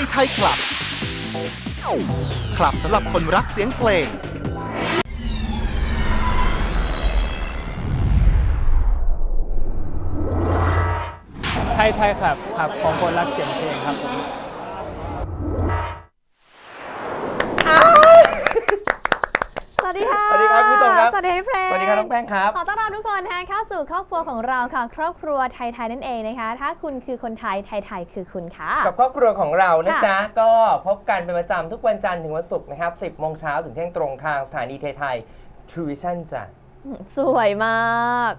ยไทยคลับ คลับสำหรับคนรักเสียงเพลง ไทยไทยครับครับของคนรักเสียงเพลงครับผม สวัสดีค่ะ สวัสดีครับคุณผู้ชมครับ สวัสดีพี่เพลง สวัสดีครับ น้องแป้งครับ ขอต้อนรับทุกคนนะคะเข้าสู่ครอบครัวของเราค่ะ ครอบครัวไทยๆนั่นเองนะคะ ถ้าคุณคือคนไทยไทยๆคือคุณค่ะ กับครอบครัวของเรานะค่ะจ๊ะ ก็พบกันเป็นประจำทุกวันจันทร์ถึงวันศุกร์นะครับ 10โมงเช้าถึงเที่ยงตรงทางสถานีไทยไทย True Vision จ้ะ สวยมาก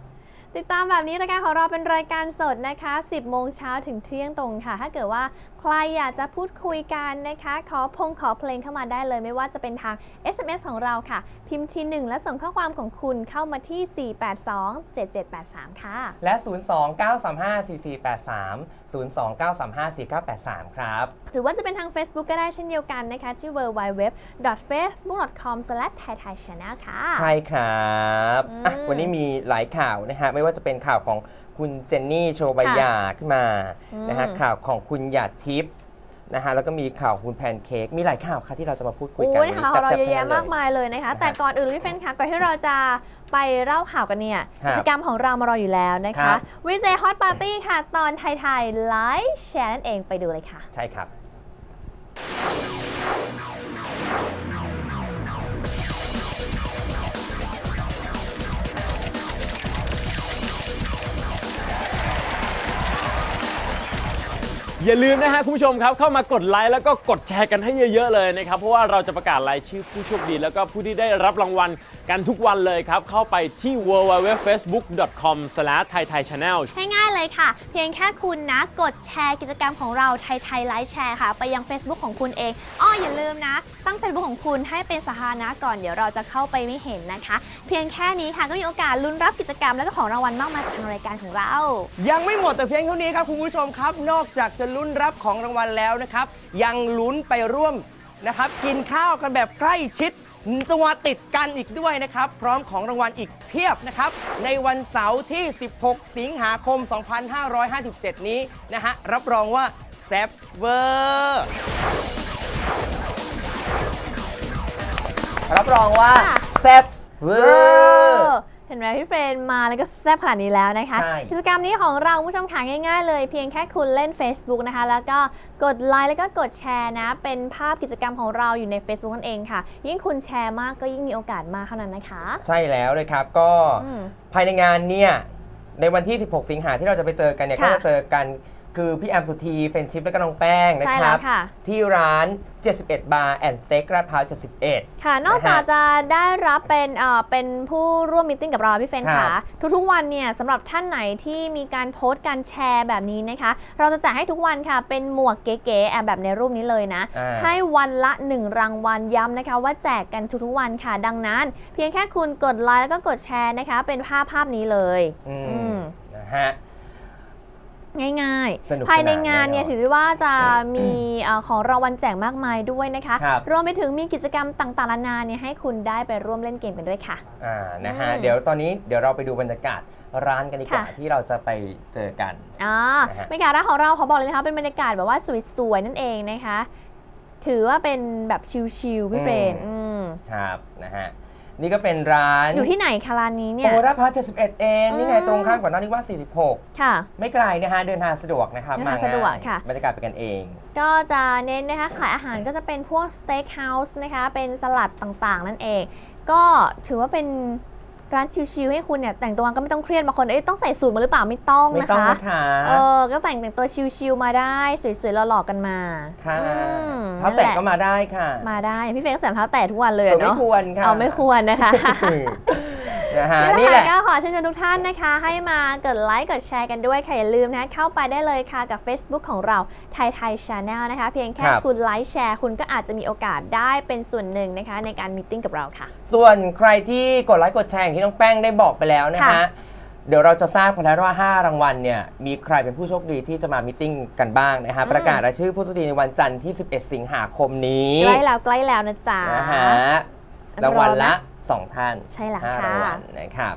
ติดตามแบบนี้รายการของเราเป็นรายการสดนะคะ 10 โมงเช้าถึงเที่ยงตรงค่ะ ถ้าเกิดว่า ใครอยากจะพูดคุยกันนะคะ ขอพงขอเพลงเข้ามาได้เลยไม่ว่าจะเป็นทาง SMS ของเราค่ะ พิมพ์ทีหนึ่งและส่งข้อความของคุณเข้ามาที่ 482-7783 ค่ะ และ 029354483 029354983 ครับ หรือว่าจะเป็นทาง Facebook ก็ได้เช่นเดียวกันนะคะ ที่ www.facebook.com/thaithaichannel ค่ะ ใช่ครับอะอืมวันนี้มีหลายข่าวนะฮะ ไม่ว่าจะเป็นข่าวของ คุณเจนนี่โชว์ใบหยาขึ้นมานะฮะอืมข่าวของคุณหยาดทิพย์นะฮะแล้วก็มีข่าวคุณแพนเค้กมีหลายข่าวค่ะที่เราจะมาพูดคุยกันโอ้ยวันนี้ข่าวเราแซ่บๆเยอะแยะทั้งนั้นมากมายเลยนะคะนะฮะแต่ก่อนอื่นพี่เฟนคะก่อนที่เราจะไปเล่าข่าวกันเนี่ยครับกิจกรรมของเรามารออยู่แล้วนะครัคะบวิจัยฮอตปาร์ตี้ค่ะ ตอนไทยๆไลฟ์แชร์นั่นเองไปดูเลยค่ะ ใช่ครับ อย่าลืมนะฮะคุณผู้ชมครับเข้ามากดไลค์แล้วก็กดแชร์กันให้เยอะๆเลยนะครับเพราะว่าเราจะประกาศรายชื่อผู้โชคดี แล้วก็ผู้ที่ได้รับรางวัลกันทุกวันเลยครับเข้าไปที่ www.facebook.com/thaithaichannel ง่าย เลยค่ะ เพียงแค่คุณนะกดแชร์กิจกรรมของเราไทยไทยไลฟ์แชร์ค่ะ ไปยัง Facebook ของคุณเองอ้ออย่าลืมนะ ตั้ง Facebook ของคุณให้เป็นสาธารณะก่อนเดี๋ยวเราจะเข้าไปไม่เห็นนะคะ เพียงแค่นี้ค่ะก็มีโอกาสลุ้นรับกิจกรรมและก็ของรางวัลมากมายจากทางรายการของเรา ยังไม่หมดแต่เพียงเท่านี้ครับคุณผู้ชมครับ นอกจากจะลุ้นรับของรางวัลแล้วนะครับ ยังลุ้นไปร่วมนะครับกินข้าวกันแบบใกล้ชิด ตัวติดกันอีกด้วยนะครับ พร้อมของรางวัลอีกเพียบนะครับ ในวันเสาร์ที่ 16 สิงหาคม 2557 นี้นะฮะ รับรองว่าแซ่บเวอร์รับรองว่าแซ่บเวอร์ เห็นไหมพี่เฟรนมาแล้วก็แซ่บขนาดนี้แล้วนะคะ ใช่ กิจกรรมนี้ของเราคุณผู้ชมขาง่ายๆ เลยเพียงแค่คุณเล่น Facebook นะคะ แล้วก็กดไลค์แล้วก็กดแชร์นะ เป็นภาพกิจกรรมของเราอยู่ใน Facebook นั่นเองค่ะ ยิ่งคุณแชร์มากก็ยิ่งมีโอกาสมากเท่านั้นนะคะใช่แล้วเลยครับก็ อืม ภายในงานเนี่ยในวันที่ 16 สิงหาที่เราจะไปเจอกันเนี่ยค่ะก็จะเจอกัน คือพี่แอมสุธีเฟรนชิพและก็น้องแป้งนะใช่คแล้รัวบค่ะ ที่ร้าน 71บาร์แอนด์สเต็กลาดพร้าว71 ค่ะ นอกจากจะได้รับเป็นเอ่อเป็นผู้ร่วมมิทติ้งกับเราพี่เฟรนครัค่ะ บทุกๆวันเนี่ยสำหรับท่านไหนที่มีการโพสต์การแชร์แบบนี้นะคะ เราจะแจกให้ทุกวันค่ะ เป็นหมวกเก๋ๆแอบแบบในรูปนี้เลยนะ อ่า ให้วันละ 1 รางวัลย้ำนะคะ ว่าแจกกันทุกๆวันค่ะ ดังนั้น เพียงแค่คุณกดไลค์แล้วก็กดแชร์นะคะ เป็นภาพภาพนี้เลย อือืมม นะฮะ ง่ายสนุกๆภายในสนานงานเนี่ยแน่นอนถือได้ว่าจะมีเอ่อของรางวัลแจกมากมายด้วยนะคะครับรวมไปถึงมีกิจกรรมต่างๆนานาเนี่ยให้คุณได้ไปร่วมเล่นเกมกันด้วยค่ะอ่านะฮะอืมเดี๋ยวตอนนี้เดี๋ยวเราไปดูบรรยากาศร้านกันดีกว่าค่ะที่เราจะไปเจอกันอ่านะฮะบรรยากาศร้านของเราขอบอกเลยนะคะเป็นบรรยากาศแบบว่าสวยๆนั่นเองนะคะ ถือว่าเป็นแบบชิลๆพี่เฟรนอืมครับนะฮะ นี่ก็เป็นร้านอยู่ที่ไหนคะร้านนี้เนี่ยโอราพร้าว71 เองนี่ไงอืมตรงข้ามกับนาริวาส46 ค่ะ ไม่ไกลนะฮะเดินทางสะดวกนะครับเดินทางมสะดวกง่ายค่ะ บรรยากาศเป็นกันเอง ก็จะเน้นนะคะขายอาหารก็จะเป็นพวกสเต็กเฮาส์นะคะ เป็นสลัดต่างๆ นั่นเอง ก็ถือว่าเป็น ร้านชิลๆให้คุณเนี่ยแต่งตัวก็ไม่ต้องเครียดบางคนเอ้ยต้องใส่สูทมาหรือเปล่าไม่ต้องไม่นะต้องคะนะคะเออก็แต่งแต่งตัวชิลๆมาได้สวยๆหล่อๆกันมาค่ะอืมเท้าแตะก็มาได้ค่ะมาได้พี่เฟรนก็ใส่รองเท้าแตะทุกวันเลยเอออะไม่เนาะควรค่ะ เอาไม่ควรนะคะ นะฮะนี่นี่แหแหละละก็ขอเชิญชวนทุกท่านนะคะ ให้มากดไลค์กดแชร์กันด้วยค่ะอย่าลืมนะเข้าไปได้เลยค่ะกับ Facebook ของเราไทยไทยชาแนลนะคะ เพียงแค่ครับคุณไลค์แชร์ คุณก็อาจจะมีโอกาสได้เป็นส่วนหนึ่งนะคะ ในการมีตติ้งกับเราค่ะ ส่วนใครที่กดไลค์กดแชร์อย่างที่น้องแป้งได้บอกไปแล้วนะค่ะฮะเดี๋ยวเราจะทราบกันแล้วว่า 5 รางวัลเนี่ย มีใครเป็นผู้โชคดีที่จะมามิทติ้งกันบ้างนะฮะ ประกาศรายชื่อผู้โชคดีในวันจันทร์ที่ 11 สิงหาคมนี้ ใกล้แล้วใกล้แล้วนะจ๊ะนะฮะรางวัลละ 2 ท่านใช่แล้วห้าค่ะ รางวัลนะครับ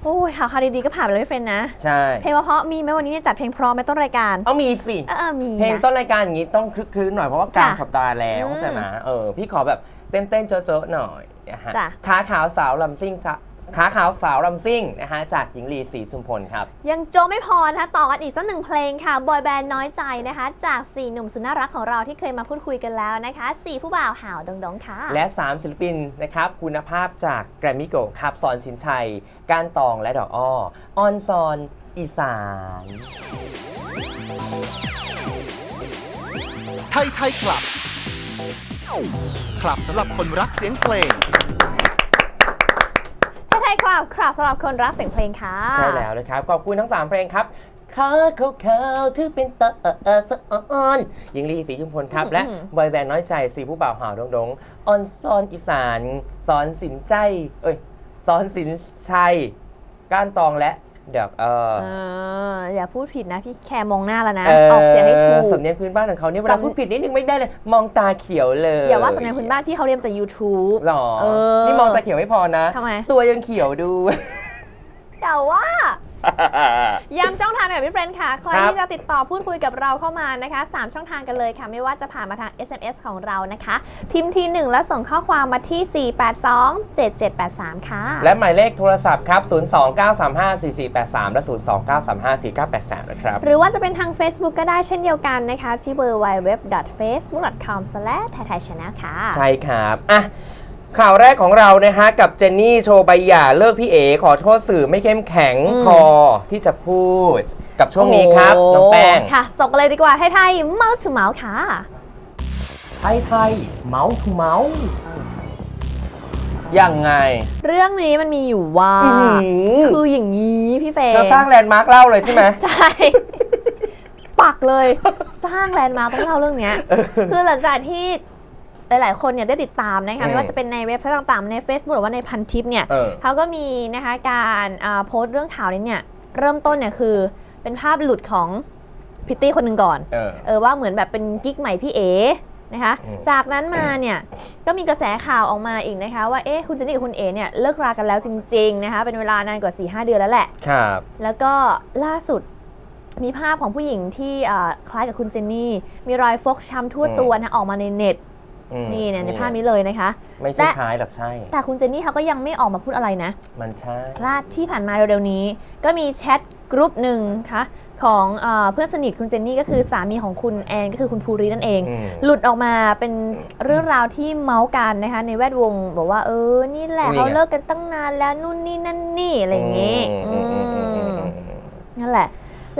โหโอ้ยข่าวข่าวดีๆก็ผ่านไปแล้วพี่เฟรนนะ ใช่ เพลงเพราะๆมีไหมวันนี้เนี่ยจัดเพลงเพร้อมไหมต้นรายการ เอามีสิ เออมีเพลงนะ ต้นรายการอย่างนี้ต้องคลึกคลื้นหน่อยเพราะว่ากลางค่ะสัปดาห์แล้วอืมเข้าใจไหมเออพี่ขอแบบเต้นเต้นๆเจ๊ะๆหน่อยนะฮะจ้ะ ขาขาวสาวลำซิ่งจะ ขาขาวสาวลำซิ่งนะฮะจากหญิงลีศรีจุมพลครับ ยังโจไม่พอนะคะต่อกันอีกสักหนึ่งเพลงค่ะบอยแบนด์น้อยใจนะคะ จาก4หนุ่มสุดน่ารักของเราที่เคยมาพูดคุยกันแล้วนะคะ4ผู้บ่าวห่าวดงๆค่ะ และ 3 ศิลปินนะครับคุณภาพจากแกรมมี่โกครับสอนสินชัยก้านตองและดอกอ้อออนซอนอีสานไทยไทยคลับคลับสำหรับคนรักเสียงเพลง ไทยคลับครับสำหรับคนรักเสียงเพลงค่ะ ใช่แล้วนะครับ ขอบคุณทั้ง 3 เพลงครับขาขาวขาวๆถือเป็นตาสะอ่อนหญิงลีศรีจุมพลครับ และบอยแบนด์น้อยใจสีผู้บ่าวหาวดงดงออนซอนอีสานสอนสินใจ เอ้ยสอนสินชัย ก้านตองและ ดอกอ้อเอออย่าพูดผิดนะพี่แคร์มองหน้าแล้วนะ ออกเสียงให้ถูก สำเนียงพื้นบ้านของเขาเนี่ยเวลาสำพูดผิดนิดนึงไม่ได้เลย มองตาเขียวเลยอย่าว่าสำเนียงพื้นบ้านพี่เขาเรียนจาก YouTube หรอ เออนี่มองตาเขียวไม่พอนะ ทำไม ตัวยังเขียวดู อย่าว่า ย้ำช่องทางหน่อยพี่เฟรนค่ะ ใครครับที่จะติดต่อพูดคุยกับเราเข้ามานะคะ 3 ช่องทางกันเลยค่ะ ไม่ว่าจะผ่านมาทาง SMS ของเรานะคะ พิมพ์ทีหนึ่งแล้วส่งข้อความมาที่ 482-7783 ค่ะ และหมายเลขโทรศัพท์ครับ 029354483 และ 029354983 นะครับ หรือว่าจะเป็นทาง Facebook ก็ได้เช่นเดียวกันนะคะที่ www.facebook.com/thaichannel ค่ะ ใช่ครับอะ ข่าวแรกของเรานะฮะ กับเจนนี่โชว์ใบหย่าเลิกพี่เอ๋ขอโทษสื่อไม่เข้มแข็งอืมพอที่จะพูดกับช่วงนี้ครับโน้องแป้ง ค่ะส่งกันเลยดีกว่าไทยๆเมาส์ถูเมาส์ค่ะ ไทยไทยเมาส์ทูเมาส์ยังไง เรื่องนี้มันมีอยู่ว่าอื้อหือคืออย่างนี้พี่เฟรเธอสร้างแลนด์มาร์คเล่าเลยใช่ไหมใช่ปักเลย สร้างแลนด์มาร์คต้องเล่าเรื่องเนี้ย คือหลังจากที่ หลาย ๆ คนเนี่ยได้ติดตามนะคะอืมไม่ว่าจะเป็นในเว็บไซต์ต่าง ๆ ใน Facebook หรือว่าในพันทิปเนี่ยเออเขาก็มีนะคะการอ่าโพสต์เรื่องข่าวนี้เนี่ยเริ่มต้นเนี่ยคือเป็นภาพหลุดของพิตตี้คนหนึ่งก่อนเออเออว่าเหมือนแบบเป็นกิ๊กใหม่พี่เอนะคะอืมจากนั้นมาเนี่ยก็มีกระแสข่าวออกมาอีกนะคะว่าเอ๊ะคุณเจนนี่กับคุณเอเนี่ยเลิกรากันแล้วจริง ๆ นะคะเป็นเวลานานกว่า4-5เดือนแล้วแหละครับแล้วก็ล่าสุดมีภาพของผู้หญิงที่อ่าคล้ายกับคุณเจนนี่ มีรอยฟกช้ำทั่วอืมตัวนะออกมาในเน็ต อืมนี่เนี่ยในภาพนี้เลยนะคะ ไม่ใช่และ คล้ายหรอกใช่ แต่คุณเจนนี่เขาก็ยังไม่ออกมาพูดอะไรนะ มันใช่ ล่าที่ผ่านมาเร็วๆนี้ ก็มีแชทกรุ๊ปหนึ่งค่ะของเออเพื่อนสนิทคุณเจนนี่ก็คือสามีของคุณแอนก็คือคุณภูรินั่นเอง อืม หลุดออกมาเป็นเรื่องราวที่เมาส์กันนะคะในแวดวง บอกว่าเออนี่แหละนี่ไง เขาเลิกกันตั้งนานแล้วนู่นนี่นั่นนี่อะไรอย่างงี้อืมอืมอืมอืมอืมอืมนั่นแหละ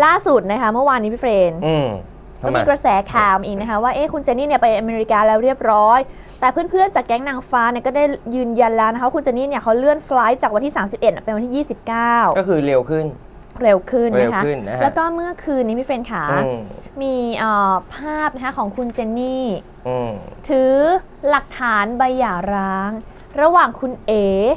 ล่าสุดนะคะเมื่อวานนี้พี่เฟรน อืมทำ ก็ไมมีกระแสข่าวมาอีกนะคะว่าเอ๊ะคุณเจนนี่เนี่ยไปอเมริกาแล้วเรียบร้อย แต่เพื่อนๆจากแก๊งนางฟ้าเนี่ยก็ได้ยืนยันแล้วนะคะว่าคุณเจนนี่เนี่ยเขาเลื่อนไฟลท์จากวันที่ 31เป็นวันที่ 29 ก็คือเร็วขึ้นเร็วขึ้นเร็วนะคะขึ้นนะฮะแล้วก็เมื่อคืนนี้พี่เฟรนขาอืมมีเอ่อภาพนะคะของคุณเจนนี่อืมถือหลักฐานใบหย่าร้าง ระหว่างคุณเอ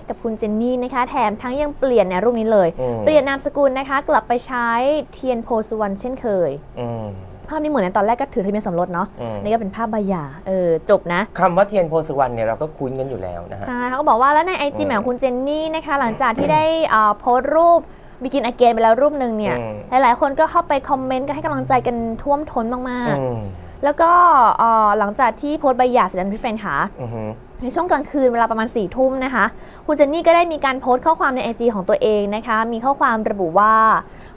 กับคุณเจนนี่นะคะ แถมทั้งยังเปลี่ยนในรูปนี้เลยอืมเปลี่ยนนามสกุลนะคะ กลับไปใช้เทียนโพสุวรรณเช่นเคยอืม ภาพนี้เหมือนในตอนแรกก็ถือทะเบียนสมรสเนาะอืม นี่ก็เป็นภาพใบหย่าเออจบนะ คำว่าเทียนโพสุวรรณเนี่ยเราก็คุ้นกันอยู่แล้วนะฮะ ใช่เขาก็บอกว่าแล้วในไอจีอืมของคุณเจนนี่นะคะ หลังจากที่ได้เอ่อโพสต์รูปบิกินอเกนไปแล้วรูปหนึ่งเนี่ย อืม หลายๆ คนก็เข้าไปคอมเมนต์กันให้กำลังใจกันท่วมท้นมากอืม ๆ แล้วก็เอ่อหลังจากที่โพสต์ใบหย่าเสร็จแล้วพี่เฟรนค่ะ อือหือในช่วงกลางคืนเวลาประมาณ4ี่ทุ่มนะคะ คุณเจนนี่ก็ได้มีการโพสต์ข้อความใน IG ของตัวเองนะคะ มีข้อความระบุว่า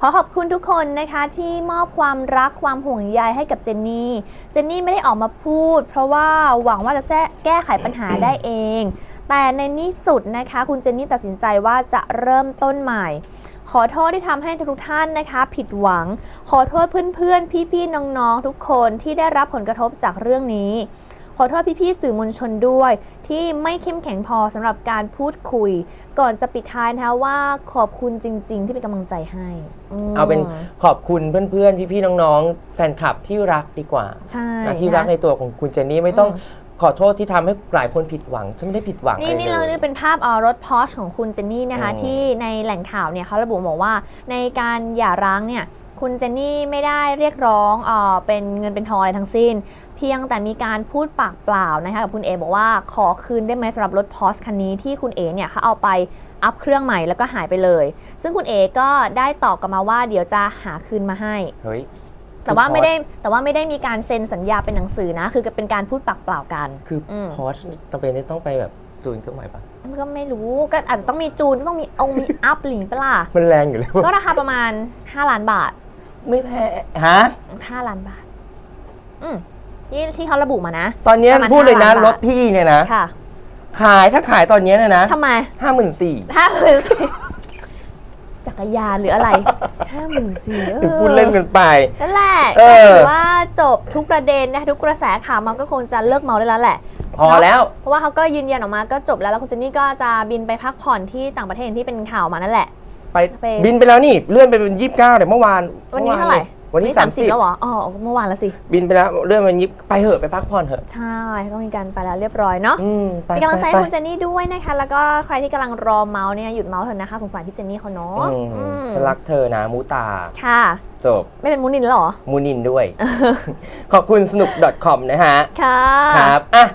ขอขอบคุณทุกคนนะคะที่มอบความรักความห่วงใยให้กับเจนนี่ เจนนี่ไม่ได้ออกมาพูด เพราะว่าหวังว่าจะแก้ไขปัญหาได้เอง แต่ในที่สุดนะคะ คุณเจนนี่ตัดสินใจว่าจะเริ่มต้นใหม่ ขอโทษที่ทำให้ทุกท่านนะคะ ผิดหวัง ขอโทษเพื่อนๆ พี่ๆ น้องๆ ทุกคนที่ได้รับผลกระทบจากเรื่องนี้ ขอโทษพี่ๆ สื่อมวลชนด้วย ที่ไม่เข้มแข็งพอสำหรับการพูดคุย ก่อนจะปิดท้ายนะคะว่าขอบคุณจริง ๆ ที่เป็นกำลังใจให้มเอาเป็นขอบคุณเพื่อนๆ พี่ๆ น้องๆ แฟนคลับที่รักดีกว่าใช่นะที่นะรักในตัวของคุณเจนนี่ไม่ต้องอืม ขอโทษที่ทำให้หลายคนผิดหวัง ฉันไม่ได้ผิดหวังนี่อะไรนี่เลเราย นี่เป็นภาพเอ่อรถพอชของคุณเจนนี่นะคะ อืม ที่ในแหล่งข่าวเนี่ยเขาระบุบอกว่าในการหย่าร้างเนี่ยคุณเจนนี่ไม่ได้เรียกร้องเออเป็นเงินเป็นทองอะไรทั้งสิ้น เพียงแต่มีการพูดปากเปล่านะคะกับคุณเอบอกว่าขอคืนได้ไหมสำหรับรถพอชคันนี้ที่คุณเอเนี่ยเขาเอาไปอัพเครื่องใหม่แล้วก็หายไปเลย ซึ่งคุณเอก็ได้ตอบกลับมาว่าเดี๋ยวจะหาคืนมาให้ เฮ้ย แต่ว่าไม่ได้แต่ว่าไม่ได้มีการเซ็นสัญญาเป็นหนังสือนะ คือเป็นการพูดปากเปล่ากัน คืออมพอชจำเป็นที่ต้องไปแบบจูนเครื่องใหม่ปะก็ไม่รู้ก็อาจจะต้องมีจูนต้องมีองค์มีอัพหลิงเปะล่ามันแรงอยู่แล้วก็ราคาประมาณ 5 ล้านบาท ไม่แพ้ฮะ5ล้านบาท อืมที่ที่เขาระบุมานะ ตอนเนี้ยประมาณพูดเลยนะห้าล้านบาทรถพี่เนี่ยนะค่ะ ขายถ้าขายตอนเนี้ยเนยนะทำไมห้าหมื่นสี่ห้าหมื่นสี่ จักรยานหรืออะไรห้าหมื่นสี่ถึงพูดเล่นกันไปนั่นแหละเอก็อถือว่าจบทุกประเด็นนะคะทุกกระแสข่าวมันก็คงจะเลิกเมาได้แล้วแหละพอแล้ว เพราะว่าเขาก็ยืนยันออกมาก็จบแล้วแล้วคุณเจนนี่ก็จะบินไปพักผ่อนที่ต่างประเทศอย่างที่เป็นข่าวมานั่นแหละไปไปบินไปแล้วนี่เลื่อนไปเป็นยี่สิบเก้าเดี๋ยวเมื่อวานวันนี้เท่าไหร่ วันนี้สามสิบแล้วเหรอ อ๋อ เมื่อวานแล้วสิ บินไปแล้วเลื่อนเป็นยี่ไปเหอะไปพักผ่อนเถอะ ใช่ก็มีการไปแล้วเรียบร้อยเนาะอืมไปเป็นกำลังใจให้ไปคุณเจนนี่ด้วยนะคะ แล้วก็ใครที่กำลังรอเมาส์เนี่ยหยุดเมาส์เถอะนะคะสงสารพี่เจนนี่เขาเนาะอืมอืมฉันรักเธอนะมูตา ค่ะ จบ ไม่เป็นมุนินแล้วเหรอ มูนินด้วย ขอบคุณสนุก .com นะฮะ ค่ะ ครับ อะ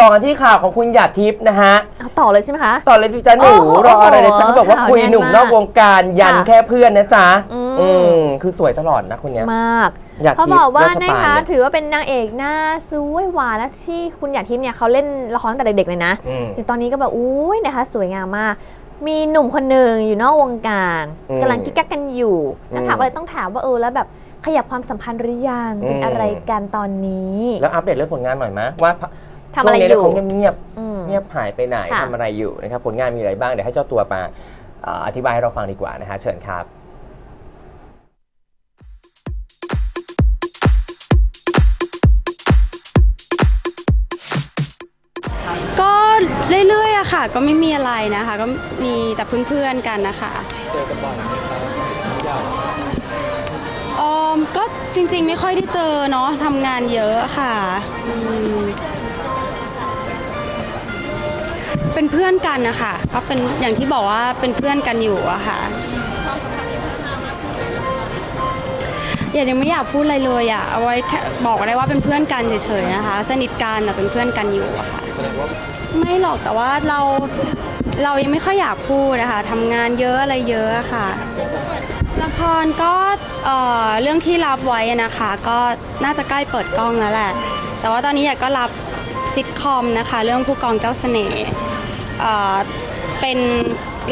ต่อกันที่ข่าวของคุณหยาดทิพย์นะฮะ เอาต่อเลยใช่ไหมคะ ต่อเลยพี่จ๊ะหนูโอ้โหรออะไรนะจ๊ะเขาบอกว่าข่าวคุยแน่นหนุ่มมากนอกวงการยันค่ะแค่เพื่อนนะจ๊ะอืม อืมคือสวยตลอดนะคนเนี้ยมาก หยาดเขาทิพบอกย์ว่าราชนะปาคะลเนี่ยถือว่าเป็นนางเอกหน้าสวยหวานและที่คุณหยาดทิพย์เนี่ยเขาเล่นละครตั้งแต่เด็กๆเลยนะอืม ถึงตอนนี้ก็แบบอุ้ยนะคะ สวยงามมาก มีหนุ่มคนหนึ่งอยู่นอกวงการอืมกำลังกิ๊กกักกันอยู่อืมนะคะก็เลยต้องถามว่าเออแล้วแบบขยับความสัมพันธ์หรือยังเป็นอืมอะไรกันตอนนี้ แล้วอัปเดตเรื่องผลงานหน่อยไหมว่า ทำอะไรช่วงนี้อยู่เขาเงียบอืม ๆเงียบหายไปไหนค่ะ ทำอะไรอยู่นะครับผลงานมีอะไรบ้างเดี๋ยวให้เจ้าตัวมาเอ่ออธิบายให้เราฟังดีกว่านะฮะเชิญครับ ก็เรื่อยๆอะค่ะ ก็ไม่มีอะไรนะคะ ก็มีแต่เพื่อนๆกันนะคะเจอกันบ่อยไหมครับออมก็จริงๆไม่ค่อยได้เจอเนาะทำงานเยอะค่ะอืม เป็นเพื่อนกันนะคะก็เป็นอย่างที่บอกว่าเป็นเพื่อนกันอยู่อะค่ะอย่ายังไม่อยากพูดอะไรเลยอะเอาไว้แค่บอกได้ว่าเป็นเพื่อนกันเฉยๆนะคะ สนิทกันแต่เป็นเพื่อนกันอยู่อะค่ะไม่หรอกแต่ว่าเราเรายังไม่ค่อยอยากพูดนะคะทำงานเยอะอะไรเยอะอะค่ะ ละครก็เอ่อเรื่องที่รับไว้นะคะ ก็น่าจะใกล้เปิดกล้องแล้วแหละ แต่ว่าตอนนี้อยากก็รับซิทคอมนะคะ เรื่องผู้กองเจ้าเสน่ห์ เอ่อเป็น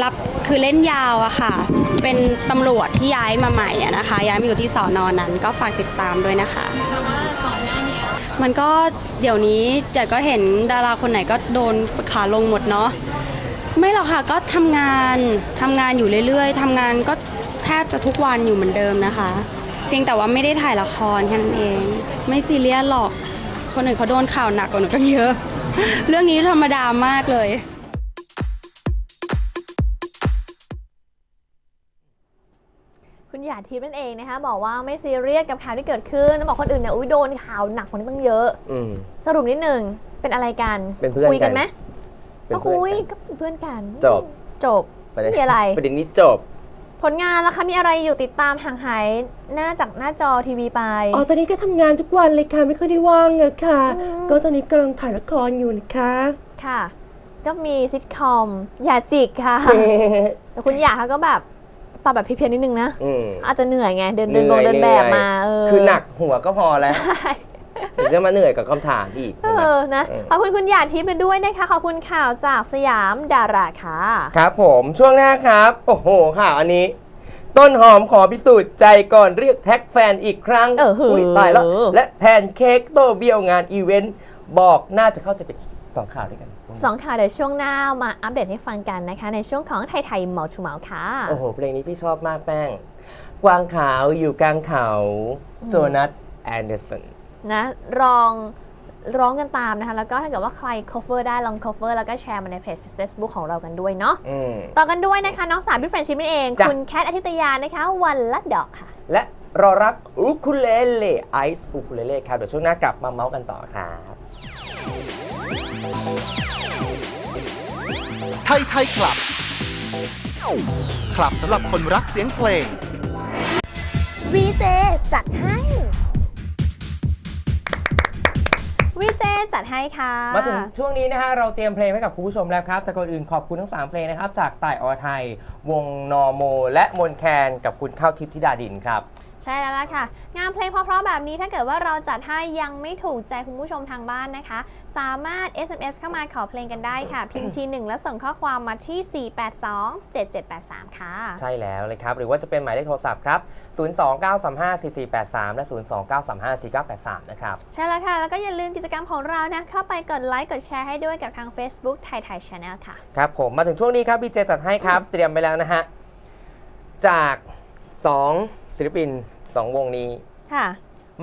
รับคือเล่นยาวอะค่ะ เป็นตำรวจที่ย้ายมาใหม่อะนะคะ ย้ายมาอยู่ที่สอนอนนั้น ก็ฝากติดตามด้วยนะคะ มันก็เดี๋ยวนี้แต่ก็เห็นดาราคนไหนก็โดนขาลงหมดเนาะไม่หรอกค่ะก็ทำงานทำงานอยู่เรื่อยๆทำงานก็แทบจะทุกวันอยู่เหมือนเดิมนะคะ เพียงแต่ว่าไม่ได้ถ่ายละครแค่นั้นเอง ไม่ซีเรียสหรอก คนอื่นเขาโดนข่าวหนักกว่าหนูก็เยอะ เรื่องนี้ธรรมดามากเลย หยาดทิพย์นั่นเองนะคะบอกว่าไม่ซีเรียสกับข่าวที่เกิดขึ้นแล้วบอกคนอื่นเนี่ยอุ้ยโดนข่าวหนักกว่านี้ตั้งเยอะอืม สรุปนิดหนึ่งเป็นอะไรกันเป็นเพื่อนกัน คุยกันไหมเป็นก็เพื่อนคุยกัน ก็เป็นเพื่อนกันจบ จบ ประเด็นไม่มีอะไร ประเด็นนี้จบ ผลงานแล้วคะมีอะไรอยู่ติดตามห่างหายหน้าจากหน้าจอทีวีไป อ๋อ ตอนนี้ก็ทำงานทุกวันเลยค่ะ ไม่ค่อยได้ว่างอะค่ะ อืม ก็ตอนนี้กำลังถ่ายละครอยู่นะคะค่ะ ก็มีซิทคอมอย่าจิกค่ะ แต่คุณอยากเขาก็แบบ ปรับแบบเพี้ยนๆนิดนึงนะ อืมอาจจะเหนื่อยไง เดินเดินเหลนื่งอยเดินแบบเหนื่อยมาเออคือหนักหัวก็พอแล้วใช่ ถึงจะมาเหนื่อยกับคำถามอีกเอเห็นไหม อนะเออ ขอบคุณคุณหยาดทิพย์ไปด้วยนะคะ ขอบคุณข่าวจากสยามดาราค่ะ ครับผมช่วงหน้าครับ โอ้โหข่าวอันนี้ ต้นหอมขอพิสูจน์ใจก่อนเรียกแท็กแฟนอีกครั้งเออหือยตายแล้ว และแพนเค้กโตเบี้ยวงานอีเวนต์ บอกน่าจะเข้าใจเป็นสองข่าวด้วยกัน สองข่าวเดี๋ยวช่วงหน้ามาอัปเดตให้ฟังกันนะคะ ในช่วงของไทยไทยเมาชูเมาค่ะ โอ้โห เพลงนี้พี่ชอบมากแป้ง กวางขาวอยู่กลางเขาอืมโจนัสแอนเดอร์สันนะลองร้องกันตามนะคะ แล้วก็ถ้าเกิดว่าใคร cover ได้ลอง cover แล้วก็แชร์มาในเพจ Facebook ของเรากันด้วยเนาะอืมต่อกันด้วยนะคะ น้องสาวพี่เฟรนชิพนั่นเองจ้ะคุณแคทอาทิตยานะคะ วันละดอกค่ะ และรอรับอุคุเลเล่ไอซ์อุคุเลเล่ครับเดี๋ยวช่วงหน้ากลับมาเมาส์กันต่อครับ ไทยไทยคลับ คลับสำหรับคนรักเสียงเพลง วีเจจัดให้วีเจจัดให้ค่ะ มาถึงช่วงนี้นะฮะเราเตรียมเพลงให้กับคุณผู้ชมแล้วครับแต่ก่อนอื่นขอบคุณทั้ง 3 เพลงนะครับ จากต่ายอรไทย วงนอร์โม และมนแคนกับคุณข้าวทิพย์ธิดาดินครับ ใช่แล้วล่ะค่ะ งานเพลงเพราะๆแบบนี้ถ้าเกิดว่าเราจัดให้ยังไม่ถูกใจคุณผู้ชมทางบ้านนะคะ สามารถ SMS เข้ามาขอเพลงกันได้ค่ะ พิมพ์ทีหนึ่งแล้วส่งข้อความมาที่ 482-7783 ค่ะ ใช่แล้วเลยครับ หรือว่าจะเป็นหมายเลขโทรศัพท์ครับ 029354483 และ 029354983 นะครับ ใช่แล้วค่ะ แล้วก็อย่าลืมกิจกรรมของเรานะ เข้าไปกดไลค์กดแชร์ให้ด้วยกับทาง Facebook ไทยไทยชาแนลค่ะ ครับผมมาถึงช่วงนี้ครับพี่เจจัดให้ครับ เตรียมไปแล้วนะฮะจาก 2 ศิลปิน 2วงนี้ ค่ะ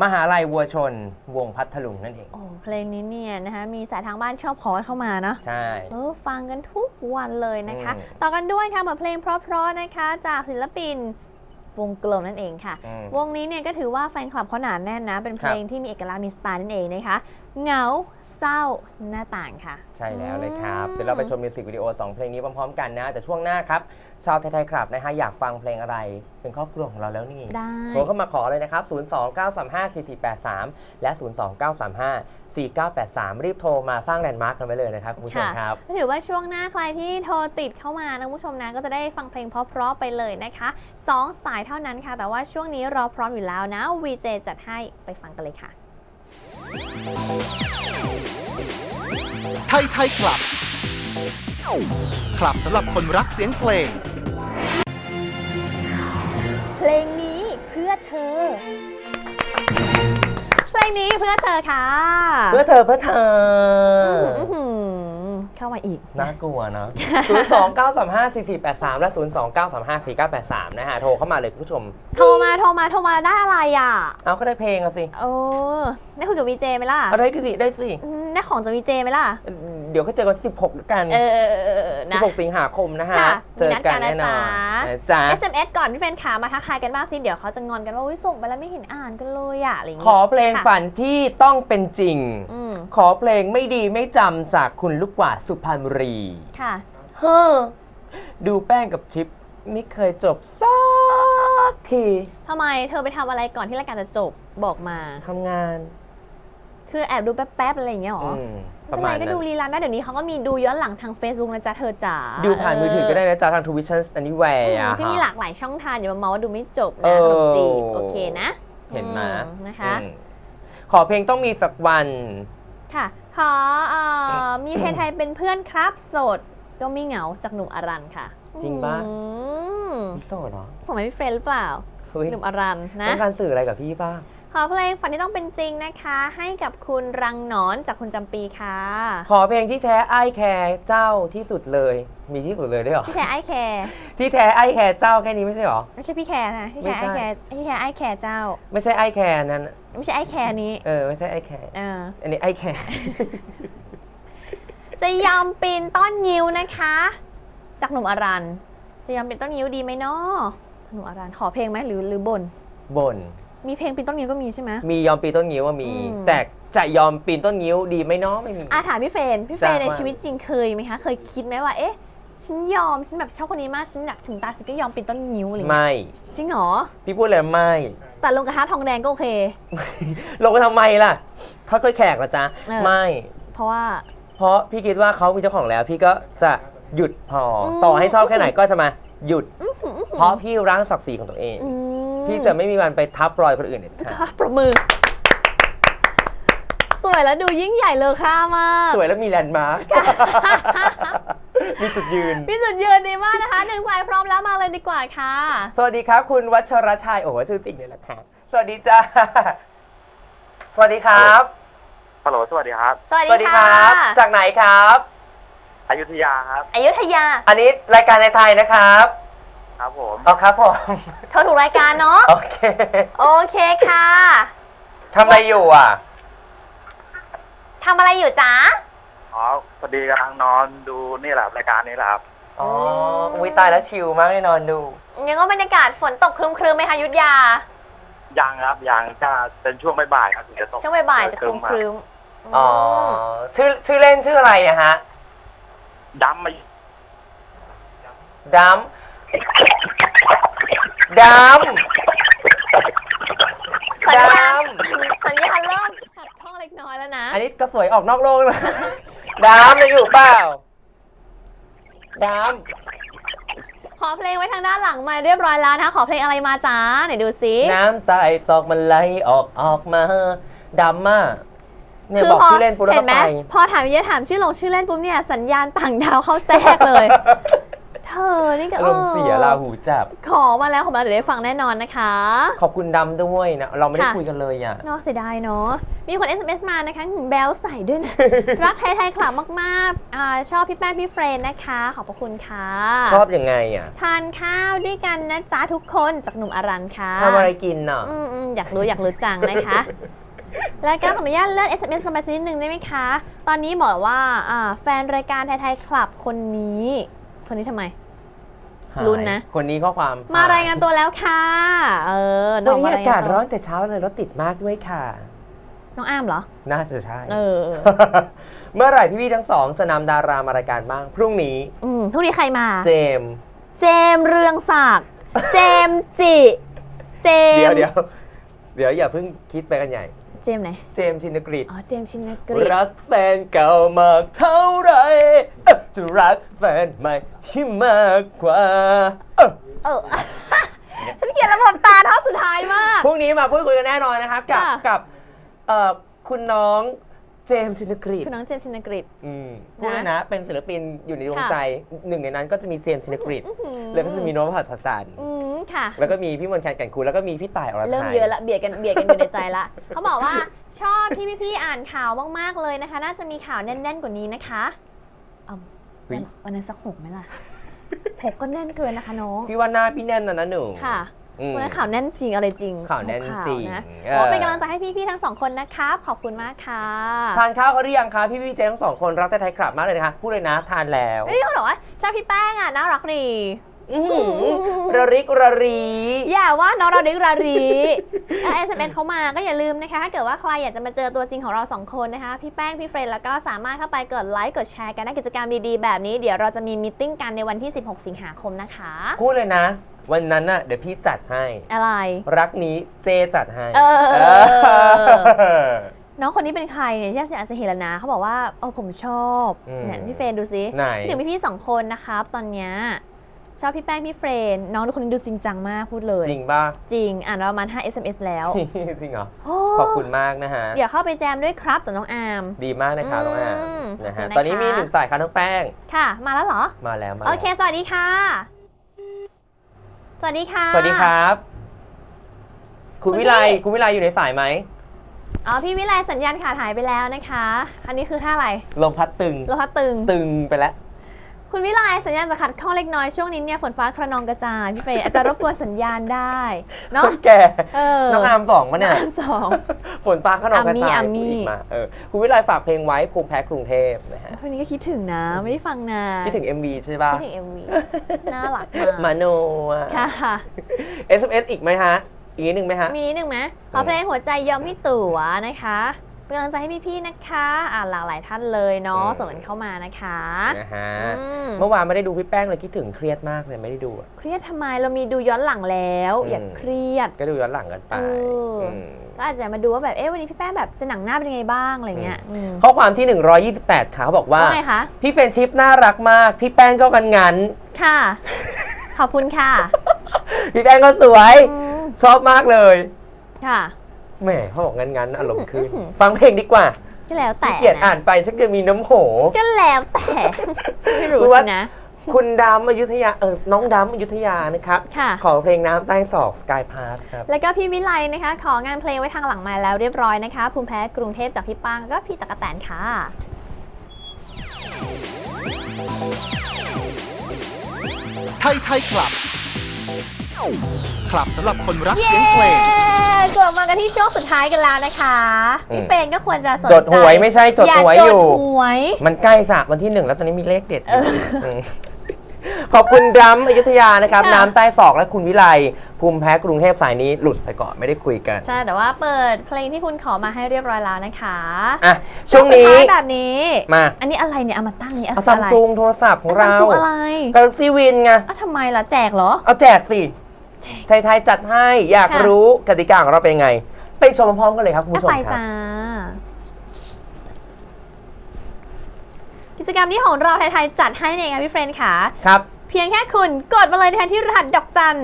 มหาลัยวัวชน วงพัทลุงนั่นเอง โอ้เพลงนี้เนี่ยนะคะมีสายทางบ้านชอบขอเข้ามาเนาะใช่ เออฟังกันทุกวันเลยนะคะ อืม ต่อกันด้วยค่ะบทเพลงเพราะๆนะคะ จากศิลปินวงกลมนั่นเองค่ะ อืม วงนี้เนี่ยก็ถือว่าแฟนคลับเขาหนาแน่นนะ เป็นเพลงที่มีเอกลักษณ์มีสไตล์นั่นเองนะคะเหงาเศร้าหน้าต่างค่ะ ใช่แล้วเลยครับอืมเดี๋ยวเราไปชมมิวสิกวิดีโอ 2 เพลงนี้พร้อมๆกันนะ แต่ช่วงหน้าครับ ชาวไทยๆครับนะฮะอยากฟังเพลงอะไร เป็นครอบครัวของเราแล้วนี่ได้โทรเข้ามาขอเลยนะครับ 029354483 และ 029354983 รีบโทรมาสร้างแลนด์มาร์กกันไว้เลยนะครับคุณผู้ชมครับก็ถือว่าช่วงหน้าใครที่โทรติดเข้ามานะคุณผู้ชมนะก็จะได้ฟังเพลงเพราะๆไปเลยนะคะสองสายเท่านั้นค่ะ แต่ว่าช่วงนี้รอพร้อมอยู่แล้วนะ VJ จัดให้ไปฟังกันเลยค่ะ ไทยไทยคลับ คลับสำหรับคนรักเสียงเพลง เพลงนี้เพื่อเธอ เพลงนี้เพื่อเธอค่ะ เพื่อเธอเพื่อเธออื้อหือ เข้ามาอีก น่ากลัวเนอะ029354483 และ 029354983 นะฮะ โทรเข้ามาเลยคุณผู้ชม โทรมาโทรมาโทรมาได้อะไรอะ เอาก็ได้เพลงอะสิโอ้ได้คุยกับวีเจไหมล่ะเอาได้ก็สิได้สิอืมได้ของจากวีเจไหมล่ะ เดี๋ยวก็เจอกันที่16แล้วกันเออเออเออเออนะ 16สิงหาคมนะฮะค่ะเจอกันแน่นอนมีนัดกันนะนะจ๊ะ SMS ก่อนพี่แฟนขามาทักทายกันบ้างสิ เดี๋ยวเขาจะงอนกันว่าอุ๊ยส่งไปแล้วไม่เห็นอ่านกันเลยอะอะไรอย่างขงี้อเพลงค่ะฝันที่ต้องเป็นจริง อืมขอเพลงไม่ดีไม่จำจากคุณลูกหวาดสุพรรณบุรี ค่ะเฮ้อดูแป้งกับชิปไม่เคยจบสักทีทำไมเธอไปทำอะไรก่อนที่รายการจะจบบอกมา ทำงานคือแอบดูแป๊บๆอะไรอย่างเงี้ยหรออืม ปทำระไมมาณก็นั้นดูรีลันได้เดี๋ยวนี้เขาก็มีดูย้อนหลังทาง Facebook นะจ๊ะเธอจ๋าดูผ่านมือถือก็ได้นะจ๊ะทางทวิชั่นอันนี้แวเอร์อที่มีหลากหลายช่องทางอย่ามาเมาว่าดูไม่จบเอนะอขนมจีบโอเคนะเห็นไหมอืนะคะอืมขอเพลงต้องมีสักวัน ค่ะ ขอเอ่อมีเพลงไทยเป็นเพื่อนครับโสดก็ไม่เหงาจากหนุ่มอรันค่ะจริงปะ อืมพี่โสดเหรอส่งมาให้พี่เฟรนหรือเปล่า เฮ้ยหนุ่มอรันนะ ต้องการสื่ออะไรกับพี่ป้า ขอเพลงฝันที่ต้องเป็นจริงนะคะ ให้กับคุณรังหนอนจากคุณจำปีค่ะ ขอเพลงที่แท้ไอ้ายแคร์เจ้าที่สุดเลย มีที่สุดเลยด้วยเหรอพี่แคร์ไอแคร์ที่แท้ไอ้ายแคร์เจ้าแค่นี้ไม่ใช่เหรอ ไม่ใช่พี่แคร์นะพี่แคร์ไอไม่แคใช่ร์พี่แคร์ไอแคร์เจ้า ไม่ใช่ไอ้ายแคร์นั้น ไม่ใช่ไอแคร์นี้ เออไม่ใช่ไอ้ายแคร์เอออันนี้ไอ้ายแคร์จะยอมปีนต้นงิ้วนะคะ จากหนุ่มอรันจะยอมปีนต้นงิ้วดีไหมเนาะหนุ่มอรันขอเพลงไหมหรือหรือบนบ่น มีเพลงปีนต้นงิ้วก็มีใช่ไหม มียอมปีนต้นงิ้วว่ามี อืม แต่จะยอมปีนต้นงิ้วดีไหมเนาะไม่มี อาถามพี่เฟรนพี่เฟรนจ้ะในว่า ชีวิตจริงเคยไหมคะ เคยคิดไหมว่า เอ๊ะ ฉันยอม ฉันแบบชอบคนนี้มาก ฉันอยากถึงตาฉันก็ยอมปีนต้นงิ้วอะไรเงี้ยไม่ จริงเหรอ พี่พูดเลยไม่ แต่ลงกระทะทองแดงก็โอเค ลงไปทำไมล่ะเขาเคยแขกเหรอจ๊ะเออ ไม่ เพราะว่า เพราะพี่คิดว่าเขามีเจ้าของแล้ว พี่ก็จะหยุดพออม ต่อให้ชอบแค่ไหนก็จะมาหยุด อื้อหืออื้อหือเพราะพี่รักศักดิ์ศรีของตัวเอง อืม พี่จะไม่มีวันไปทับรอยคนอื่นเด็ดขาดค่ะปรบมือ สวยแล้วดูยิ่งใหญ่เลอค่ามาก สวยแล้วมีแลนด์มาร์คมีจุดยืนพี่จุดยืนดีมากนะคะหนึ่งสายพร้อมแล้วมาเลยดีกว่าค่ะ สวัสดีครับ คุณวัชรชัยโอ้โหชื่อจริงเลยแหละครับสวัสดีจ้าสวัสดีครับฮัลโหลสวัสดีครับ สวัสดีค่ะจากไหนครับ อยุธยาครับ อยุธยา อันนี้รายการในไทยนะครับ ครับผม อ๋อครับผมเธอถูกรายการเนาะ โอเคโอเคค่ะทำอะไรอยู่อะ ทำอะไรอยู่จ๊ะ อ๋อพอดีกำลังนอนดูนี่แหละรายการนี้แหละครับอ๋ออุ้ยตายแล้วชิลมากเลยนอนดู ยังก็บรรยากาศฝนตกครึมๆไหมคะยุทธยา ยังครับยังจะเป็นช่วงบ่ายๆครับถึงจะตกช่วงบ่ายๆจะคเริ่มมารึมๆอ๋อมชื่อชื่อเล่นชื่ออะไรอะฮะ ย้ำมาดัม ดัมสัญญาณดำสัญญาณเริ่มขัดข้องเล็กน้อยแล้วนะ อันนี้ก็สวยออกนอกโลกเลยดามยังอยู่เปล่า ดามขอเพลงไว้ทางด้านหลังมาเรียบร้อยแล้วนะคะขอเพลงอะไรมาจ้าไหนดูซิน้ำตาไอซอกมันไหลออกออกมาดำมากเนี่ยคือบอกพอชื่อเล่นปุ๊บแล้วเห็ก็นไหมไป พอถามเยอะถามชื่อลงชื่อเล่นปุ๊บเนี่ยสัญญาณต่างดาวเข้าแทรกเลย เธอนี่ก็อารมณ์เสียออลาหูจับ ขอมาแล้วขอมาเดี๋ยวได้ฟังแน่นอนนะคะ ขอบคุณดำด้วยนะ เราไม่ได้ค่ะคุยกันเลยอะเนอกเสียดายเนาะ มีคน SMS มานะคะหึงแบลใส่ด้วยนะ รักไทยไทยคลับมากๆอาชอบพี่แป้งพี่เฟรนนะคะ ขอบพระคุณค่ะ ชอบยังไงอะ ทานข้าวด้วยกันนะจ๊ะทุกคนจากหนุ่มอรันค่ะทำอะไรกินเนาะอืมอืมอยากรู้อยากรู้จังนะคะแล้วก็ขออนุญาตเลื่อน SMS กันไปสักนิดนึงได้ไหมคะ ตอนนี้บอกว่าอ่าแฟนรายการไทยไทยคลับคนนี้ คนนี้ทำไม หายลุ้นนะ คนนี้ข้อความมารายงานตัวแล้วค่ะ เออวันนี้มอากาศยงตัวร้อนแต่เช้าเลยรถติดมากด้วยค่ะ น้องอ้ามเหรอ น่าจะใช่ เออ เมื่อไหร่พี่ๆทั้งสองจะนำดารามารายการบ้าง พรุ่งนี้ อืมทุกนี้ใครมา เจมส์เจมส์เรืองศักดิ์ เจมส์จิ เจม เดี๋ยวส์เดี๋ยวเดี๋ยวอย่าเพิ่งคิดไปกันใหญ่ เจมส์ไหน เจมส์ชินกฤษอ๋อ เจมส์ชินกฤษรักแฟนเก่ามากเท่าไหรเอ๊ะจะรักแฟนใหม่ที่มากกว่าเอ๊ะเออ ฉันเขียนระบบตาท่อสุดท้ายมาก พรุ่งนี้มาพูดคุยกันแน่นอนนะครับ กับค่ะ กับเอ่อคุณน้อง เจมส์ชินกฤษคือน้องเจมส์ชินกฤษ อืมพูดเลยนะ เป็นศิลปินอยู่ในดวงค่ะใจ หนึ่งในนั้นก็จะมีเจมส์ชินกฤษอื้อหือ แล้วก็จะมีโน้ตผัดจันทร์อืมค่ะ แล้วก็มีพี่มนต์แคนแก่นคูณแล้วก็มีพี่ต่ายอรไทย เริ่มเยอะละเบียดกันเบียดกันอยู่ในใจละ เขาบอกว่าชอบที่พี่ๆอ่านข่าวมากๆเลยนะคะ น่าจะมีข่าวแน่นๆกว่านี้นะคะเอาเฮ้ย วันนั้นสักหกไหมล่ะหกก็แน่นเกินนะคะน้อง พี่ว่าหน้าพี่แน่นนะนะหนูค่ะอืม วันนั้นข่าวแน่นจริงอะไรจริงข่าวแน่นหกจริงนะเออขอเป็นกำลังใจให้พี่ๆทั้งสองคนนะครับขอบคุณมากค่ะทานข้าวเขาหรือยังคะพี่พี่เจมส์ทั้งสองคนรักแต่ไทยครับมากเลยนะคะพูดเลยนะทานแล้วเฮ้ยเขาบอกว่าชอบพี่แป้งอะน่ารักดีอื้อหือระริกระรี อย่าว่าน้องเราดิกรารีเอสเอ็มเขามาก็อย่าลืมนะคะถ้าเกิดว่าใครอยากจะมาเจอตัวจริงของเราสองคนนะคะ พี่แป้ง พี่เฟรนแล้วก็สามารถเข้าไปกดไลค์กดแชร์กันในกิจกรรมดีๆ แบบนี้ เดี๋ยวเราจะมีมิทติ้งกันในวันที่ 16 สิงหาคมนะคะ พูดเลยนะ วันนั้นน่ะเดี๋ยวพี่จัดให้ อะไร รักนี้เจจัดให้เออเออ น้องคนนี้เป็นใครเนี่ยที่อาจจะเห็นแล้วนะเขาบอกว่าเออผมชอบอืม เนี่ยพี่เฟรนดูซิไหน ถึงพี่ๆสองคนนะครับ ตอนเนี้ยชอบพี่แป้งพี่เฟรนน้องทุกคนนี้ดูจริงจังมากพูดเลย จริงป่ะ จริงอ่านประมาณ5 SMS แล้วจริงเหรอโอ้ขอบคุณมากนะฮะ เดี๋ยวเข้าไปแจมด้วยครับจากน้องอาร์ม ดีมากนะคะน้องอาอืมนะฮะขอบคุณนะคะ ตอนนี้มีหนึ่งสายค่ะน้องแป้ง ค่ะ มาแล้วเหรอ มาแล้วมาโอแล้วเค สวัสดีค่ะ สวัสดีค่ะ สวัสดีครับ คุณคุณวิไลพี่คุณวิไลอยู่ในสายไหมอ๋อพี่วิไลสัญญาณขาดหายไปแล้วนะคะ อันนี้คือท่าอะไรลมพัดตึงโลพัดตึงตึงไปแล้ว คุณวิไลสัญญาณจะขัดข้องเล็กน้อยช่วงนี้เนี่ยฝนฟ้าคระนองกระจายพี่เฟย์อาจจะรบกวนสัญญาณได้เนาะคนแก่เออน้องอาร์มสองปะเนี่ยน้องอาร์มสองฝนฟ้าขนองกระจายอาร์มี่อีกมาเออคุณวิไลฝากเพลงไว้ภูมิแพ้กรุงเทพนะฮะวันนี้ก็คิดถึงนะไม่ได้ฟังนานคิดถึง MV ใช่ป่ะคิดถึง MV น่ารักมามากโนอะค่ะ SMS อีกไหมฮะอีกนิดนึงไหมฮะมีนิดหนึ่งไหมขอเพลงหัวใจยอมไม่ตั๋วนะคะ เป็นกำลังใจให้พี่ๆนะคะอ่าหลากหลายท่านเลยเนาะอืม ส่งกันเข้ามานะคะนะฮะอืมเมื่อวานไม่ได้ดูพี่แป้งเลยคิดถึงเครียดมากเลยไม่ได้ดูอะ เครียดทำไมเรามีดูย้อนหลังแล้ว อืม อย่าเครียด ก็ดูย้อนหลังกันไปเอออื มก็อาจจะมาดูว่าแบบเอ๊ะวันนี้พี่แป้งแบบจะหนังหน้าเป็นยังไงบ้างอะไรเงี้ยอืมข้อความที่ 128 ค่ะเขาบอกว่า ว่าไงคะ พี่เฟรนชิปน่ารักมาก พี่แป้งก็กันงันค่ะ ขอบคุณค่ะๆพี่แป้งก็สวย อืมชอบมากเลย ค่ะ แหมเขาบอกงันงันๆอารมณ์ขึ้นอื้อหือฟังเพลงดีกว่าก็แล้วแต่เกลียดนะอ่านไปชักจะมีน้ำโห ก็แล้วแต่ ไม่รู้รู้ว่าสินะ คุณดำอยุธยาเออน้องดำอยุธยานะครับ ค่ะ ขอเพลงน้ำใต้ศอกสกายพาสครับ แล้วก็พี่วิไลนะคะ ของานเพลงไว้ทางหลังมาแล้วเรียบร้อยนะคะ ภูมิแพ้กรุงเทพจากพี่ปังก็พี่ตะกะแตนค่ะ ไทยไทยคลับ คลับสำหรับคนรักเสียงเพลงกลับมากันที่ช่วงสุดท้ายกันแล้วนะคะอืมพี่เฟรนก็ควรจะสนใจจดหวยไม่ใช่จดหวยอยู่าจดหวยมันใกล้สระวันที่หนึ่งแล้วตอนนี้มีเลขเด็ดเออม ขอบคุณดำอยุธยานะครับ ค่ะ น้ำใต้ศอกและคุณวิไลภูมิแพ้กรุงเทพสายนี้หลุดไปก่อนไม่ได้คุยกัน ใช่แต่ว่าเปิดเพลงที่คุณขอมาให้เรียบร้อยแล้วนะคะอะ ช่วงนี้ สุดท้ายแบบนี้ มา อันนี้อะไรเนี่ยเอามาตั้งเนี่ยเอาซัมอะไรซุงโทรศัพท์ของเราซัมซุงอะไรกาแล็กซี่วินไงอ้าวทำไมล่ะแจกเหรอ เอาแจกสิไทยๆจัดให้อยากค่ะ รู้กติกาของเราเป็นไง ไปชมพร้อมๆกันเลยครับคุณอะผู้ชมไปครับ จ้า กิจกรรมนี้ของเราไทยๆจัดให้เองค่ะพี่เฟรนค่ะ ครับ เพียงแค่คุณกดมาเลยแทนที่รหัสดอกจัน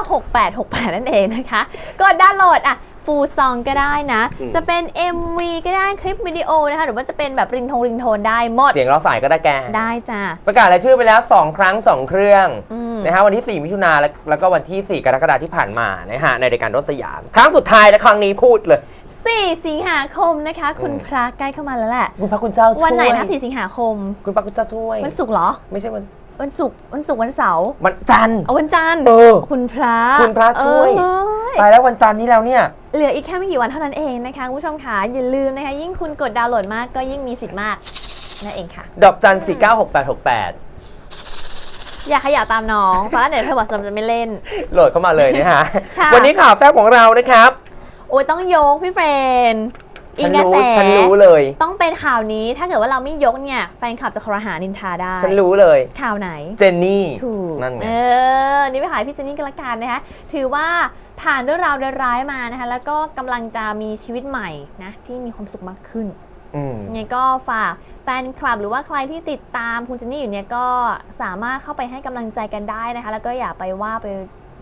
496868 นั่นเองนะคะ กดดาวน์โหลดอะ ฟูลซองก็ได้นะอืมจะเป็น MV ก็ได้คลิปวิดีโอนะคะหรือว่าจะเป็นแบบริงทงริงโทนได้หมด เสียงเราสายก็ได้แกได้จ้ะ ประกาศรายชื่อไปแล้ว 2 ครั้ง 2 เครื่องอืมนะฮะวันที่ 4 มิถุนาแล้วแล้วก็วันที่ 4 กรกฎาคมที่ผ่านมานะฮะในรายการรถสยาม ครั้งสุดท้ายและครั้งนี้พูดเลย 4 สิงหาคมนะคะ คุณอืมพระใกล้เข้ามาแล้วแหละ คุณพระคุณเจ้าช่วยวันไหนนะ4สิงหาคม คุณพระคุณเจ้าช่วยวันศุกร์เหรอ ไม่ใช่วัน วันศุกร์วันศุกร์วันเสาร์วันจันทร์ เอาวันจันทร์เออคุณพระคุณพระช่วย เอ้ย ตายแล้ววันจันทร์นี้แล้วเนี่ย เหลืออีกแค่ไม่กี่วันเท่านั้นเองนะคะคุณผู้ชมค่ะอย่าลืมนะคะ ยิ่งคุณกดดาวน์โหลดมากก็ยิ่งมีสิทธิ์มากนั่นเองค่ะ ดอกจันสี่เก้าหกแปดหกแปดอย่าขยับตามน้องเพราะเดี๋ยวเธอบอกจะไม่เล่น โหลดเข้ามาเลยนะฮะ ค่ะ วันนี้ข่าวแซ่บของเรานะครับ โอ้ยต้องยกพี่เฟรน อิฉังนกระรู้แสฉันรู้เลย ต้องเป็นข่าวนี้ถ้าเกิดว่าเราไม่ยกเนี่ยแฟนคลับจะครหานินทาได้ฉันรู้เลย ข่าวไหน เจนนี่ ถูกนั่นไง เออ นี่ไปหาพี่เจนนี่กันละกันนะคะ ถือว่าผ่านเรื่องราวร้ายๆมานะคะ แล้วก็กำลังจะมีชีวิตใหม่นะ ที่มีความสุขมากขึ้น อืม ยังไงก็ฝากแฟนคลับหรือว่าใครที่ติดตามคุณเจนนี่อยู่เนี่ยก็สามารถเข้าไปให้กำลังใจกันได้นะคะ แล้วก็อย่าไปว่าไป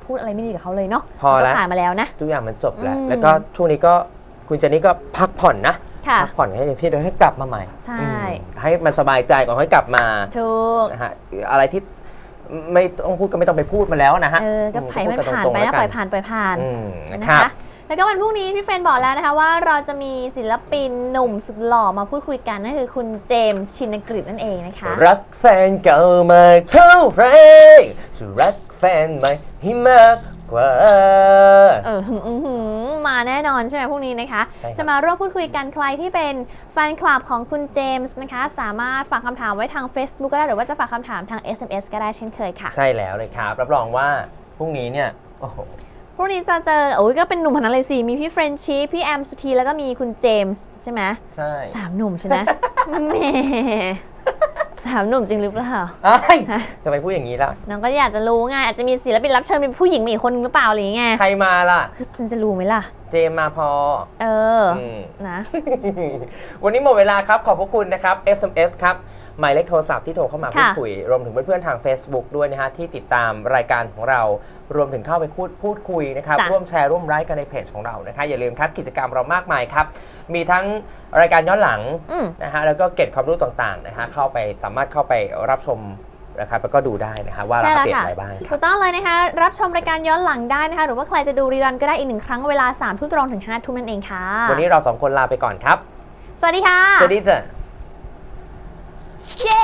พูดอะไรไม่ดีกับเขาเลยเนาะพอแล้วก็ผ่านมาแล้วนะ ทุกอย่างมันจบแล้ว อืม แล้วก็ช่วงนี้ก็ คุณเจนนี่ก็พักผ่อนนะค่ะ พัผ่อนให้เต็มที่เดี๋ยวให้กลับมาใหม่ใช่ อืมให้มันสบายใจก่อนค่อยกลับมาถูก นะฮะอะไรที่ไม่ต้องพูดก็ไม่ต้องไปพูดมาแล้วนะฮะเออ ก็ไผ่มันพูดผ่านตรงๆไปแล้นะวกัปล่อยผ่านปล่อยผ่าน อืมนะนะครัคะบ แล้วก็วันพรุ่งนี้พี่เฟรนบอกแล้วนะคะว่าเราจะมีศิลปินหนุ่มสุดหล่อมาพูดคุยกันนั่นคือคุณเจมส์ชินกฤษนั่นเองนะคะ รักแฟนเก่ามาเท่าไรจะรัก แฟนใหม่ให้มากกว่า เออหึ่งอื้อหือมาแน่นอนใช่ไหมพรุ่งนี้นะคะ ใช่ครับ จะมาร่วมพูดคุยกันใครที่เป็นแฟนคลับของคุณเจมส์นะคะ สามารถฝากคำถามไว้ทาง Facebook ก็ได้หรือว่าจะฝากคำถามทาง SMS ก็ได้เช่นเคยค่ะใช่แล้วเลยครับ รับรองว่าพรุ่งนี้เนี่ย โอ้โหพรุ่งนี้จะเจอโอ้ยก็เป็นหนุ่มคนนั้นเลยสิมีพี่เฟรนชีพี่แอมสุธีแล้วก็มีคุณเจมส์ใช่ไหมใช่ สามหนุ่มใช่ไหม แหม่ สามหนุ่มจริงหรือเปล่า เอ้ยฮะ ทำไมพูดอย่างนี้ล่ะ น้องก็อยากจะรู้ไงอาจจะมีศิลปินรับเชิญเป็นผู้หญิงมาอีกคนนึงหรือเปล่าอะไรอย่างเงี้ยใครมาล่ะ คือฉันจะรู้ไหมล่ะ เจมมาพอเอออมนะ วันนี้หมดเวลาครับ ขอบพระคุณนะครับ SMS ครับ หมายเลขโทรศัพท์ที่โทรเข้ามาพูดค่ะคุย รวมถึงเพื่อนๆทาง Facebook ด้วยนะฮะที่ติดตามรายการของเรา รวมถึงเข้าไปพูดพูดคุยนะครับจ้ะร่วมแชร์ร่วมไลค์กันในเพจของเรานะคะอย่าลืมครับกิจกรรมเรามากมายครับมีทั้งรายการย้อนหลังอืมนะฮะแล้วก็เก็บความรู้ต่างๆนะฮะเข้าไปสามารถเข้าไปรับชมนะครับแล้วก็ดูได้นะฮะว่าเราใช่อัปแล้วเดตค่ะอะไรบ้างคถูรับกต้องเลยนะคะรับชมรายการย้อนหลังได้นะคะ หรือว่าใครจะดูรีรันก็ได้อีกหนึ่งครั้งเวลา3ามทุ่มตรงถึง5้าทุ่มนั่นเองค่ะ วันนี้เราสองคนลาไปก่อนครับ สวัสดีค่ะ สวัสดีจ้ะ เย้